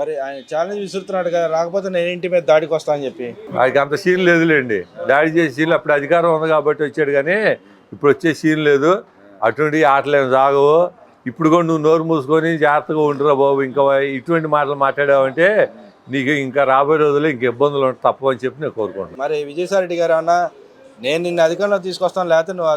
మరి ఆయన ఛాలెంజ్ విసురుతున్నాడు కదా రాకపోతే నేను ఇంటి మీద దాడికి వస్తా అని చెప్పి. వాడికి అంత సీన్ లేదులేండి. దాడి చేసే సీన్ అప్పుడు అధికారం ఉంది కాబట్టి వచ్చాడు కానీ ఇప్పుడు వచ్చే సీన్ లేదు. అటువంటి ఆటలేం సాగవు. ఇప్పుడు కూడా నువ్వు నోరు మూసుకొని జాగ్రత్తగా ఉంటురా బాబు ఇంకా ఇటువంటి మాటలు మాట్లాడావంటే నీకు ఇంకా రాబోయే రోజుల్లో ఇంక ఇబ్బందులు ఉంటాయి తప్ప అని చెప్పి నేను కోరుకుంటున్నాను మరి విజయసాయి రెడ్డి గారు అన్న నేను నిన్ను అధికారంలోకి తీసుకొస్తాను లేకపోతే నువ్వు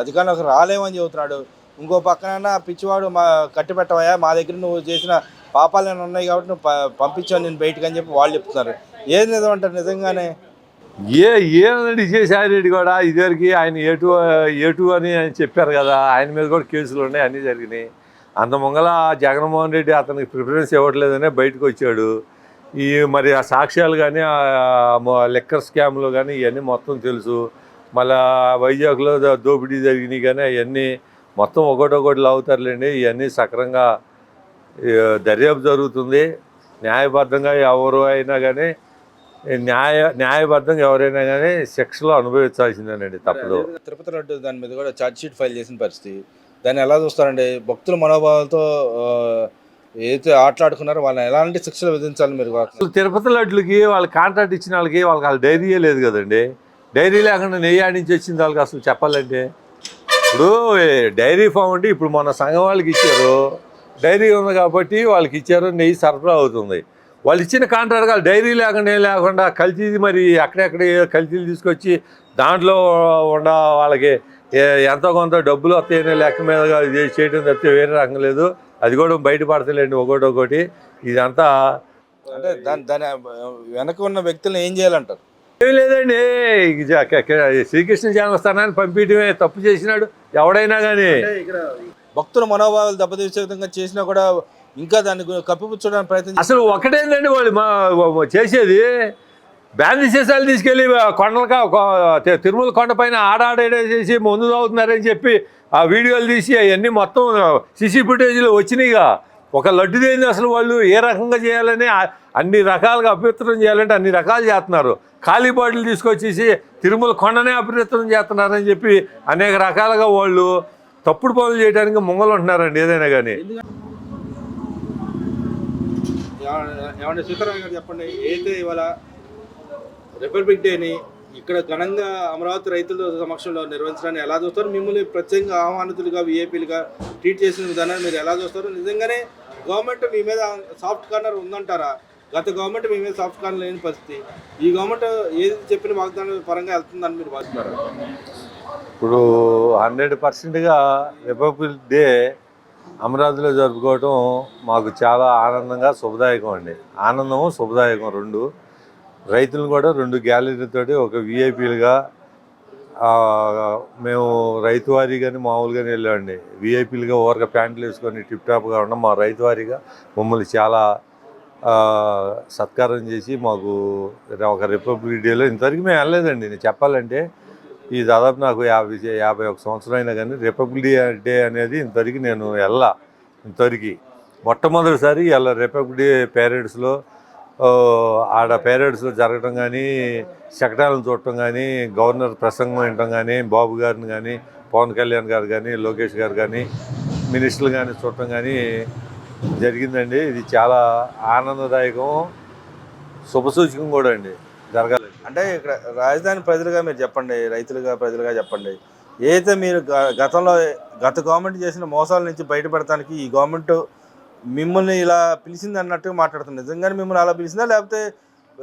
అధికారంలోకి రాలేవని చెబుతున్నాడు. ఇంకో పక్కన పిచ్చివాడు మా కట్టి పెట్టవయ్యా మా దగ్గర నువ్వు చేసిన పాపాలు ఉన్నాయి కాబట్టి నువ్వు పంపించావు నేను బయటకు అని చెప్పి వాళ్ళు చెప్తున్నారు. ఏది నిజం అంటారు నిజంగానే. ఏ ఏమనండి రెడ్డి కూడా? ఇదివరకు ఆయన ఏటు ఏటు అని ఆయన చెప్పారు కదా ఆయన మీద కూడా కేసులు ఉన్నాయి అన్నీ జరిగినాయి. అంత ముంగల జగన్మోహన్ రెడ్డి అతనికి ప్రిఫరెన్స్ ఇవ్వట్లేదనే బయటకు వచ్చాడు. ఈ మరి ఆ సాక్ష్యాలు కానీ లెక్కర్ స్కామ్లు కానీ ఇవన్నీ మొత్తం తెలుసు. మళ్ళా వైజాగ్లో దోపిడీ జరిగినాయి కానీ అవన్నీ మొత్తం ఒకటొకటి లాగుతారులేండి ఇవన్నీ సక్రంగా దర్యాప్తు జరుగుతుంది. న్యాయబద్ధంగా ఎవరు అయినా కానీ న్యాయ న్యాయబద్ధంగా ఎవరైనా కానీ శిక్షలో అనుభవించాల్సిందేనండి తప్పదు. తిరుపతి లడ్డు దాని మీద కూడా ఛార్జ్ షీట్ ఫైల్ చేసిన పరిస్థితి. దాన్ని ఎలా చూస్తారండి? భక్తుల మనోభావాలతో ఏదైతే ఆటలాడుకున్నారో వాళ్ళని ఎలాంటి శిక్షలు విధించాలని మీరు? అసలు తిరుపతి లడ్లకి వాళ్ళు కాంట్రాక్ట్ ఇచ్చిన వాళ్ళకి వాళ్ళకి వాళ్ళ డైరీయే లేదు కదండి. డైరీ లేకుండా నెయ్యి ఆడించి వచ్చింది వాళ్ళకి అసలు చెప్పాలంటే. ఇప్పుడు డైరీ ఫామ్ అంటే ఇప్పుడు మన సంఘం వాళ్ళకి ఇచ్చారు. డైరీ ఉంది కాబట్టి వాళ్ళకి ఇచ్చారు నెయ్యి సరఫరా అవుతుంది. వాళ్ళు ఇచ్చిన కాంట్రాక్ట్ వాళ్ళు డైరీ లేకుండా ఏం లేకుండా కల్తీ మరి అక్కడెక్కడ కల్తీలు తీసుకొచ్చి దాంట్లో ఉండ వాళ్ళకి ఎంతో కొంత డబ్బులు వస్తాయనే లెక్క మీద ఇది చేయడం తప్పితే వేరే రకం లేదు. అది కూడా బయటపడతలేండి ఒకటి ఒకటి. ఇదంతా అంటే దాని దాని వెనక ఉన్న వ్యక్తులను ఏం చేయాలంటారు? ఏం లేదండి. శ్రీకృష్ణ జన్మస్థానాన్ని పంపించడమే తప్పు చేసినాడు ఎవడైనా కానీ భక్తుల మనోభావాలు దెబ్బతీసే విధంగా చేసినా కూడా ఇంకా దాన్ని కప్పిపుచ్చడానికి ప్రయత్నం అసలు ఒకటేందండి వాళ్ళు మా చేసేది? బ్యాన్ విశేషాలు తీసుకెళ్ళి కొండలక తిరుమల కొండపైన చేసి ముందు తాగుతున్నారని చెప్పి ఆ వీడియోలు తీసి అవన్నీ మొత్తం సిసి ఫుటేజ్లో వచ్చినాయిగా. ఒక లడ్డు దేని అసలు వాళ్ళు? ఏ రకంగా చేయాలని అన్ని రకాలుగా అభ్యంతరం చేయాలంటే అన్ని రకాలు చేస్తున్నారు. ఖాళీ బాటిల్ తీసుకొచ్చేసి తిరుమల కొండనే అభ్యంతరం చేస్తున్నారని చెప్పి అనేక రకాలుగా వాళ్ళు తప్పుడు పనులు చేయడానికి ముంగలు ఉంటున్నారండి ఏదైనా కానీ ఏమంటే సీతారాం గారు చెప్పండి అయితే ఇవాళ రిపబ్లిక్ డేని ఇక్కడ ఘనంగా అమరావతి రైతుల సమక్షంలో నిర్వహించడాన్ని ఎలా చూస్తారు? మిమ్మల్ని ప్రత్యేకంగా ఆహ్వానితులుగా విఏపీలుగా ట్రీట్ చేసిన విధానాన్ని మీరు ఎలా చూస్తారు? నిజంగానే గవర్నమెంట్ మీ మీద సాఫ్ట్ కార్నర్ ఉందంటారా? గత గవర్నమెంట్ మీ మీద సాఫ్ట్ కార్నర్ లేని పరిస్థితి. ఈ గవర్నమెంట్ ఏది చెప్పిన వాగ్దానం పరంగా వెళ్తుందని మీరు భావిస్తున్నారు? ఇప్పుడు హండ్రెడ్ పర్సెంట్గా రిపబ్లిక్ డే అమరావతిలో జరుపుకోవటం మాకు చాలా ఆనందంగా శుభదాయకం అండి. ఆనందము శుభదాయకం రెండు. రైతులు కూడా రెండు గ్యాలరీలతోటి ఒక విఐపీలుగా మేము రైతు వారీ కానీ వెళ్ళామండి. విఐపీలుగా ఓరక ప్యాంట్లు వేసుకొని టిప్ టాప్గా ఉన్నాం మా రైతు వారీగా మమ్మల్ని చాలా సత్కారం చేసి మాకు ఒక రిపబ్లిక్ డేలో ఇంతవరకు మేము వెళ్ళలేదండి. నేను చెప్పాలంటే ఈ దాదాపు నాకు యాభై యాభై ఒక సంవత్సరం అయినా కానీ రిపబ్లిక్ డే అనేది ఇంతవరకు నేను వెళ్ళా ఇంతవరకు మొట్టమొదటిసారి ఇలా రిపబ్లిక్ డే పేరెడ్స్లో ఆడ పేరెడ్స్లో జరగడం కానీ శకటాలను చూడటం కానీ గవర్నర్ ప్రసంగం వినటం కానీ బాబు గారిని కానీ పవన్ కళ్యాణ్ గారు కానీ లోకేష్ గారు కానీ మినిస్టర్లు కానీ చూడటం కానీ జరిగిందండి. ఇది చాలా ఆనందదాయకం శుభసూచకం కూడా అండి. జరగాలి. అంటే ఇక్కడ రాజధాని ప్రజలుగా మీరు చెప్పండి రైతులుగా ప్రజలుగా చెప్పండి. ఏదైతే మీరు గ- గతంలో గత గవర్నమెంట్ చేసిన మోసాల నుంచి బయటపడటానికి ఈ గవర్నమెంట్ మిమ్మల్ని ఇలా పిలిచింది అన్నట్టుగా మాట్లాడుతుంది. నిజంగానే మిమ్మల్ని అలా పిలిచిందా? లేకపోతే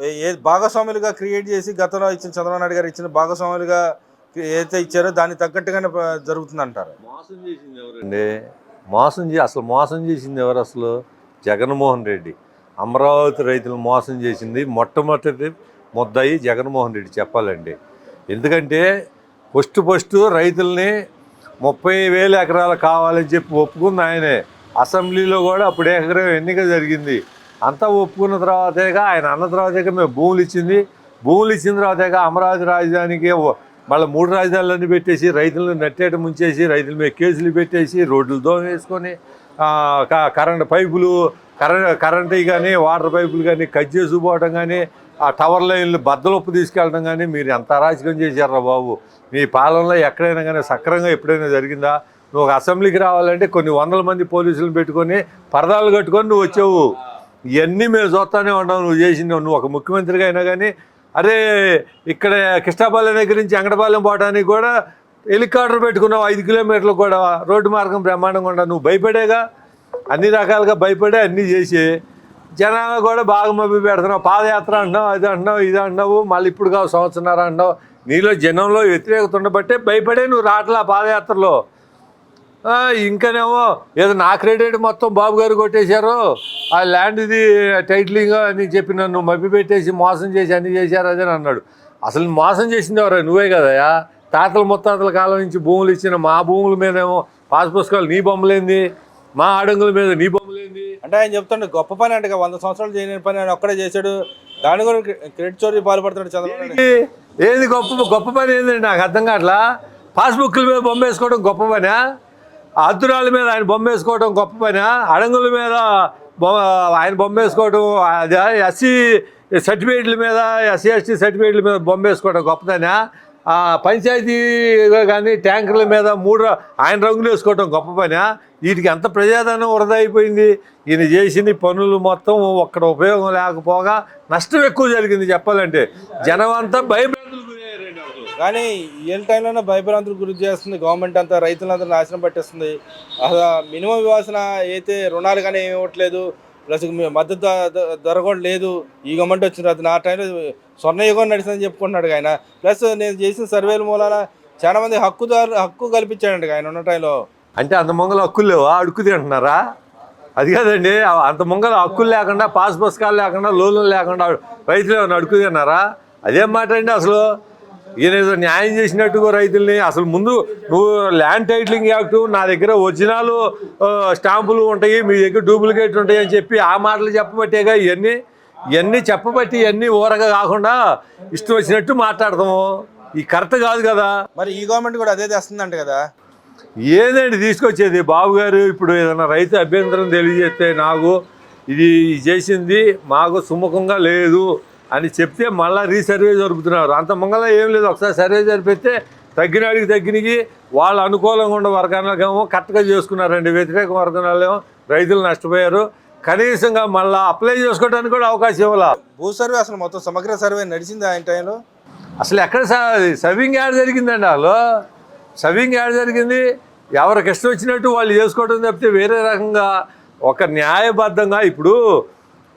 ఏ భాగస్వాములుగా క్రియేట్ చేసి గతంలో ఇచ్చిన చంద్రబాబు నాయుడు గారు ఇచ్చిన భాగస్వాములుగా ఏదైతే ఇచ్చారో దానికి తగ్గట్టుగానే జరుగుతుంది అంటారు. మోసం చేసింది ఎవరండి మోసం చే అసలు మోసం చేసింది ఎవరు అసలు? జగన్మోహన్ రెడ్డి. అమరావతి రైతులు మోసం చేసింది మొట్టమొదటి ముద్దాయి జగన్మోహన్ రెడ్డి చెప్పాలండి. ఎందుకంటే ఫస్ట్ ఫస్ట్ రైతుల్ని ముప్పై వేల ఎకరాలు కావాలని చెప్పి ఒప్పుకుంది ఆయనే. అసెంబ్లీలో కూడా అప్పుడు ఏకగ్రహం ఎన్నిక జరిగింది. అంతా ఒప్పుకున్న తర్వాతేగా ఆయన అన్న తర్వాతేగా మేము భూములు ఇచ్చింది. భూములు ఇచ్చిన తర్వాతేగా అమరావతి రాజధానికి మళ్ళీ మూడు రాజధానులన్నీ పెట్టేసి రైతులను నట్టేట ముంచేసి రైతుల మీద కేసులు పెట్టేసి రోడ్లు దోమ వేసుకొని క- కరెంట్ పైపులు కరెంట్ కరెంటు కానీ వాటర్ పైపులు కానీ కట్ చేసుకుపోవడం కానీ ఆ టవర్ లైన్లు బద్దలొప్పు తీసుకెళ్ళడం కానీ మీరు ఎంత అరాచకం చేశారా బాబు? మీ పాలనలో ఎక్కడైనా కానీ సక్రంగా ఎప్పుడైనా జరిగిందా? నువ్వు ఒక అసెంబ్లీకి రావాలంటే కొన్ని వందల మంది పోలీసులను పెట్టుకొని పరదాలు కట్టుకొని నువ్వు వచ్చావు. ఇవన్నీ మేము చూస్తానే ఉన్నావు నువ్వు చేసినావు నువ్వు ఒక ముఖ్యమంత్రిగా అయినా కానీ అరే ఇక్కడ కృష్ణాపాలెం దగ్గర నుంచి వెంకటపాలెం పోవడానికి కూడా హెలికాప్టర్ పెట్టుకున్నావు ఐదు కిలోమీటర్లు కూడా. రోడ్డు మార్గం బ్రహ్మాండంగా ఉండవు నువ్వు భయపడేగా? అన్ని రకాలుగా భయపడే అన్నీ చేసి జనాలు కూడా బాగా మబ్బి పెడుతున్నావు పాదయాత్ర అంటున్నావు అది అంటున్నావు ఇది అంటున్నావు మళ్ళీ ఇప్పుడు కావు సంవత్సరాలు అంటున్నావు. నీలో జనంలో వ్యతిరేకత ఉండబట్టే భయపడే నువ్వు రావట్లా పాదయాత్రలో. ఇంకానేమో ఏదో నా క్రెడిట్ మొత్తం బాబు గారు కొట్టేశారు. ఆ ల్యాండ్ది టైటిలింగ్ అని చెప్పి నన్ను మబ్బి పెట్టేసి మోసం చేసి అన్ని చేశారు అదని అన్నాడు. అసలు మోసం చేసింది ఎవరా? నువ్వే కదయా తాతల ముత్తాతల కాలం నుంచి భూములు ఇచ్చిన మా భూముల మీదేమో పాస్ పుస్తకాలు నీ బొమ్మలేంది? మా అడంగుల మీద నీ అంటే ఆయన చెప్తుండే గొప్ప పని అంటే వంద సంవత్సరాలు చేయని పని ఆయన ఒక్కడే చేశాడు. దాని కూడా క్రెడిట్ చోరీ పాల్పడుతున్నాడు చంద్రబాబు ఏది? గొప్ప గొప్ప పని ఏందండి నాకు అర్థం కావట్లా? పాస్బుక్ల మీద బొమ్మ వేసుకోవడం గొప్ప పనా? అద్దురాల మీద ఆయన బొమ్మ వేసుకోవడం గొప్ప పనా? అడంగుల మీద బొమ్మ ఆయన బొమ్మ వేసుకోవడం అది? ఎస్సీ సర్టిఫికేట్ల మీద ఎస్సీ ఎస్టీ సర్టిఫికేట్ల మీద బొమ్మ వేసుకోవడం గొప్పదనా పంచాయతీ కానీ ట్యాంకర్ల మీద మూడు ఆయన రంగులు వేసుకోవటం గొప్ప పని వీటికి ఎంత ప్రజాధనం వృధా అయిపోయింది? ఈయన చేసిన పనులు మొత్తం ఒక్కడ ఉపయోగం లేకపోగా నష్టం ఎక్కువ జరిగింది చెప్పాలంటే. జనం అంతా భయభ్రాంతులు కానీ ఏ టైంలోనే భయభ్రాంతులు గురి చేస్తుంది. గవర్నమెంట్ అంతా రైతులందరూ నాశనం పట్టేస్తుంది. అసలు మినిమం వివాసన అయితే రుణాలు కానీ ఏమి ఇవ్వట్లేదు. ప్లస్ మీ- మద్దతు దొరకడం ధర కూడా లేదు. ఈ గవర్నమెంట్ వచ్చిన తర్వాత నా టైంలో స్వర్ణయుగం నడిచిందని చెప్పుకుంటున్నాడు ఆయన. ప్లస్ నేను చేసిన సర్వేల మూలాన చాలా మంది హక్కుదారు హక్కు కల్పించాడండి ఆయన ఉన్న టైంలో. అంటే అంత మొంగల హక్కులు లేవా? అడుక్కుది అంటున్నారా? అది కాదండి. అంత మొంగల హక్కులు లేకుండా పాస్ పుస్తకాలు లేకుండా లోన్లు లేకుండా రైతులు ఏమైనా అడుక్కు అన్నారా? అదేం మాట అండి అసలు? ఈయన ఏదో న్యాయం చేసినట్టుగా రైతుల్ని. అసలు ముందు నువ్వు ల్యాండ్ టైటిలింగ్ యాక్ట్ నా దగ్గర ఒరిజినల్ స్టాంపులు ఉంటాయి మీ దగ్గర డూప్లికేట్ ఉంటాయి అని చెప్పి ఆ మాటలు చెప్పబట్టేగా ఇవన్నీ ఇవన్నీ చెప్పబట్టి ఇవన్నీ ఊరగా కాకుండా ఇష్టం వచ్చినట్టు మాట్లాడతాము. ఈ కరెక్ట్ కాదు కదా. మరి ఈ గవర్నమెంట్ కూడా అదే తెస్తుందంట కదా. ఏదండి తీసుకొచ్చేది? బాబు గారు ఇప్పుడు ఏదైనా రైతు అభ్యంతరం తెలియజేస్తే నాకు ఇది చేసింది మాకు సుముఖంగా లేదు. అని చెప్తే మళ్ళీ రీసర్వే జరుపుతున్నారు. అంత మంగళ ఏం లేదు. ఒకసారి సర్వే జరిపితే తగ్గినాడికి తగ్గినకి వాళ్ళు అనుకూలంగా ఉన్న వర్గాలకేమో కరెక్ట్గా చేసుకున్నారండి వ్యతిరేక వర్గాలేమో రైతులు నష్టపోయారు. కనీసంగా మళ్ళీ అప్లై చేసుకోవడానికి కూడా అవకాశం ఇవ్వాల. భూ సర్వే అసలు మొత్తం సమగ్ర సర్వే నడిచింది ఆయన టైంలో? అసలు ఎక్కడ సవింగ్ యాడ్ జరిగిందండి వాళ్ళు సవింగ్ యాడ్ జరిగింది. ఎవరికి ఇష్టం వచ్చినట్టు వాళ్ళు చేసుకోవడం తప్పితే వేరే రకంగా ఒక న్యాయబద్ధంగా ఇప్పుడు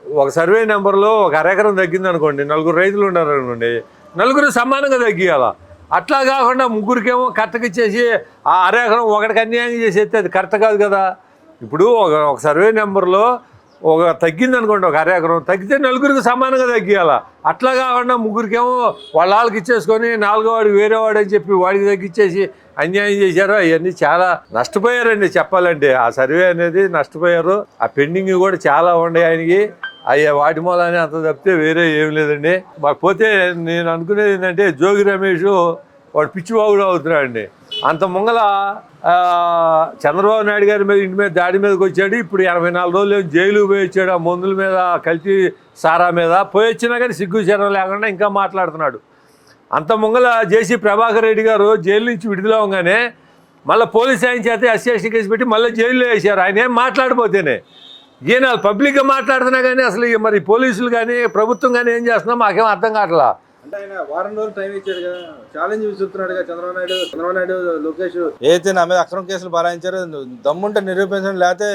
ఒక సర్వే నెంబర్లో ఒక అరెకరం తగ్గింది అనుకోండి నలుగురు రైతులు ఉన్నారు అనుకోండి నలుగురు సమానంగా తగ్గియాల అట్లా కాకుండా ముగ్గురికేమో కరెక్ట్గా ఇచ్చేసి ఆ అరెకరం ఒకటికి అన్యాయం చేసేస్తే అది కరెక్ట్ కాదు కదా? ఇప్పుడు ఒక ఒక సర్వే నెంబర్లో ఒక తగ్గింది అనుకోండి ఒక అరెకరం తగ్గితే నలుగురికి సమానంగా తగ్గియాల అట్లా కాకుండా ముగ్గురికేమో వాళ్ళ వాళ్ళకి ఇచ్చేసుకొని నాలుగో వాడు వేరే వాడు అని చెప్పి వాడికి తగ్గించేసి అన్యాయం చేశారు అవన్నీ చాలా నష్టపోయారండి చెప్పాలంటే. ఆ సర్వే అనేది నష్టపోయారు. ఆ పెండింగ్ కూడా చాలా ఉన్నాయి ఆయనకి. అయ్యా వాటి మూలానే అంత తప్పితే వేరే ఏం లేదండి. మాకు పోతే నేను అనుకునేది ఏంటంటే జోగి రమేష్ వాడు పిచ్చిబాబుడు అవుతున్నాడండి. అంత ముంగల చంద్రబాబు నాయుడు గారి మీద ఇంటి మీద దాడి మీదకి వచ్చాడు. ఇప్పుడు ఎనభై నాలుగు రోజులు జైలు పోయి వచ్చాడు ఆ మందుల మీద కల్తీ సారా మీద పోయి వచ్చినా కానీ సిగ్గు శరం లేకుండా ఇంకా మాట్లాడుతున్నాడు. అంత ముంగల జేసీ ప్రభాకర్ రెడ్డి గారు జైలు నుంచి విడుదల అవగానే మళ్ళీ పోలీస్ ఆయన చేత ఎస్సీ ఎస్టీ కేసు పెట్టి మళ్ళీ జైల్లో వేసారు ఆయన ఏం మాట్లాడిపోతేనే ఈయన పబ్లిక్గా మాట్లాడుతున్నా కానీ అసలు ఈ మరి పోలీసులు కానీ ప్రభుత్వం కానీ ఏం చేస్తున్నా మాకేం అర్థం కావట్లా. అంటే ఆయన వారం రోజులు టైం ఇచ్చాడు కదా. ఛాలెంజ్ చంద్రబాబు నాయుడు చంద్రబాబు నాయుడు లోకేష్. ఏదైతే నా మీద అక్రమ కేసులు బరాయించారో దమ్ముంటే నిరూపించండి లేకపోతే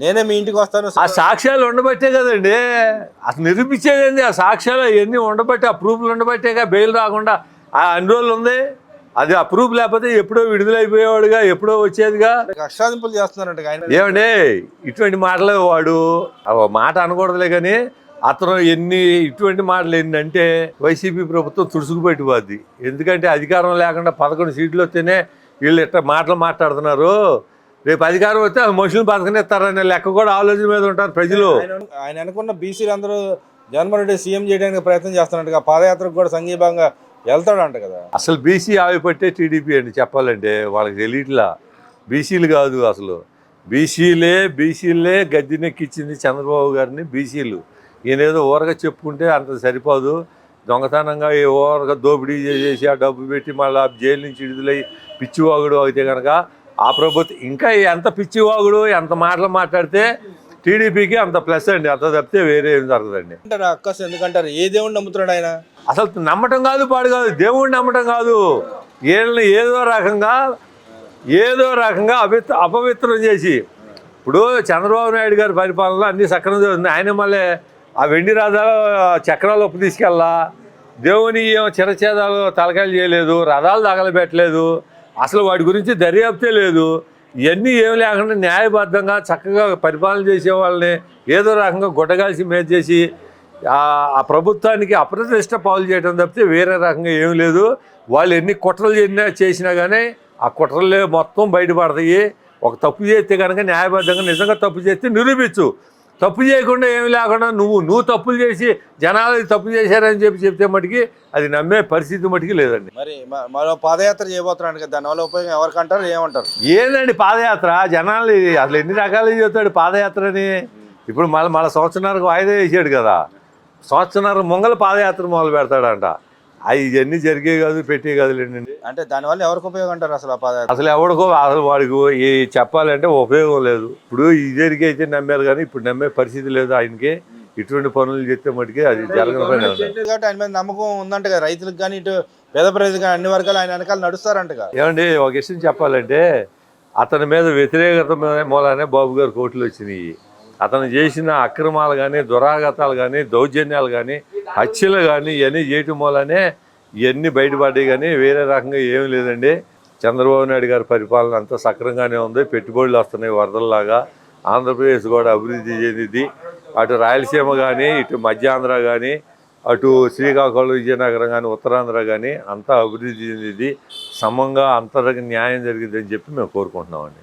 నేనే మీ ఇంటికి వస్తాను. ఆ సాక్ష్యాలు ఉండబట్టే కదండి. అసలు నిరూపించేది ఆ సాక్ష్యాలు అవన్నీ ఉండబట్టి ఆ ప్రూఫ్లు ఉండబట్టేగా బెయిల్ రాకుండా ఆ అన్ని రోజులు ఉంది. అది ఆ ప్రూఫ్ లేకపోతే ఎప్పుడో విడుదలైపోయేవాడుగా ఎప్పుడో వచ్చేదిగా? కష్టాదింపులు చేస్తున్నారంట ఆయన. ఏమండి ఇటువంటి మాటలు వాడు. మాట అనకూడదులే కానీ అతను ఎన్ని ఇటువంటి మాటలు ఏంటంటే వైసీపీ ప్రభుత్వం తుడుచుకుపెట్టిపోద్ది ఎందుకంటే అధికారం లేకుండా పదకొండు సీట్లు వస్తేనే వీళ్ళు ఇట్లా మాటలు మాట్లాడుతున్నారు. రేపు అధికారం వస్తే మనుషులు బతకనిస్తారనే లెక్క కూడా ఆలోచన మీద ఉంటారు ప్రజలు. ఆయన ఆయన అనుకున్న బీసీలు అందరూ జగన్మోహన్ రెడ్డి సీఎం చేయడానికి ప్రయత్నం చేస్తున్నట్టుగా పాదయాత్రకు కూడా సంఘీభాగంగా వెళ్తాడంట కదా. అసలు బీసీ ఆవిపట్టే టీడీపీ అండి చెప్పాలంటే వాళ్ళకి తెలియట్లా. బీసీలు కాదు అసలు. బీసీలే బీసీలే గద్దెనెక్కిచ్చింది చంద్రబాబు గారిని బీసీలు ఈయన ఏదో ఊరగా చెప్పుకుంటే అంత సరిపోదు. దొంగతనంగా ఈ ఊరగా దోపిడీ చేసేసి ఆ డబ్బు పెట్టి మళ్ళీ జైలు నుంచి విడుదలై పిచ్చివాగుడు అయితే కనుక ఆ ప్రభుత్వం ఇంకా ఎంత పిచ్చివాగుడు ఎంత మాటలు మాట్లాడితే టీడీపీకి అంత ప్లస్ అండి. అంత తప్పితే వేరే ఏం జరగదండి. అంటారు అక్కస్ ఎందుకంటారు? ఏ దేవుడిని నమ్ముతున్నాడు ఆయన? అసలు నమ్మటం కాదు పాడు కాదు దేవుడిని నమ్మటం కాదు. వీళ్ళని ఏదో రకంగా ఏదో రకంగా అపిత్ర అపవిత్రం చేసి ఇప్పుడు చంద్రబాబు నాయుడు గారి పరిపాలనలో అన్ని సక్రమం జరుగుతుంది ఆయన మళ్ళీ ఆ వెండి రథాలు చక్రాలు ఒప్పు తీసుకెళ్ళా దేవుని ఏం చిరచేదాలు తలకాయలు చేయలేదు రథాలు తగలబెట్టలేదు. అసలు వాటి గురించి దర్యాప్తే లేదు. ఇవన్నీ ఏం లేకుండా న్యాయబద్ధంగా చక్కగా పరిపాలన చేసే వాళ్ళని ఏదో రకంగా గుడ్డగాల్సి మీద చేసి ఆ ప్రభుత్వానికి అప్రతిష్ట పాలు చేయడం తప్పితే వేరే రకంగా ఏం లేదు. వాళ్ళు ఎన్ని కుట్రలు చేసినా చేసినా కానీ ఆ కుట్రలే మొత్తం బయటపడతాయి. ఒక తప్పు చేస్తే కనుక న్యాయబద్ధంగా నిజంగా తప్పు చేస్తే నిరూపించు. తప్పు చేయకుండా ఏమి లేకుండా నువ్వు నువ్వు తప్పులు చేసి జనాలు తప్పు చేశారని చెప్పి చెప్తే మటుకి అది నమ్మే పరిస్థితి మటుకి లేదండి. మరి మరో పాదయాత్ర చేయబోతున్నాడు కదా దానివల్ల ఉపయోగం ఎవరికంటారు ఏమంటారు? ఏందండి పాదయాత్ర? జనాలు అసలు ఎన్ని రకాలు చెబుతాడు పాదయాత్రని? ఇప్పుడు మళ్ళీ మళ్ళీ సంవత్సరానికి వాయిదా వేసాడు కదా. సంవత్సరానికి ముంగల పాదయాత్ర మొదలు పెడతాడంట. అవి ఇవన్నీ జరిగే కాదు పెట్టే కాదులేండి అంటే దానివల్ల ఎవరికి ఉపయోగం అంటారు అసలు ఆ పాదయాత్ర? అసలు ఎవడికో అసలు వాడికి ఈ చెప్పాలంటే ఉపయోగం లేదు. ఇప్పుడు ఇద్దరికి అయితే నమ్మారు కానీ ఇప్పుడు నమ్మే పరిస్థితి లేదు ఆయనకి. ఇటువంటి పనులు చేస్తే మటుకి అది. కాబట్టి ఆయన మీద నమ్మకం ఉందంట కదా. రైతులకు కానీ ఇటు పేద ప్రజలకు కానీ అన్ని వర్గాలు ఆయన వెనకాల నడుస్తారంట కదా. ఏమండి ఒక విషయం చెప్పాలంటే అతని మీద వ్యతిరేకత మూలానే బాబు గారు కోర్టులు వచ్చినాయి. అతను చేసిన అక్రమాలు కానీ దురాగతాలు కానీ దౌర్జన్యాలు కానీ హత్యలు కానీ ఇవన్నీ చేయటం వల్లనే ఇవన్నీ బయటపడ్డాయి కానీ వేరే రకంగా ఏమి లేదండి. చంద్రబాబు నాయుడు గారి పరిపాలన అంతా సక్రమంగానే ఉంది. పెట్టుబడులు వస్తున్నాయి వరదల్లాగా. ఆంధ్రప్రదేశ్ కూడా అభివృద్ధి చెందింది. అటు రాయలసీమ కానీ ఇటు మధ్యాంధ్ర కానీ అటు శ్రీకాకుళం విజయనగరం కానీ ఉత్తరాంధ్ర కానీ అంతా అభివృద్ధి చెందింది. సమంగా అంతరికి న్యాయం జరిగిందని చెప్పి మేము కోరుకుంటున్నామండి.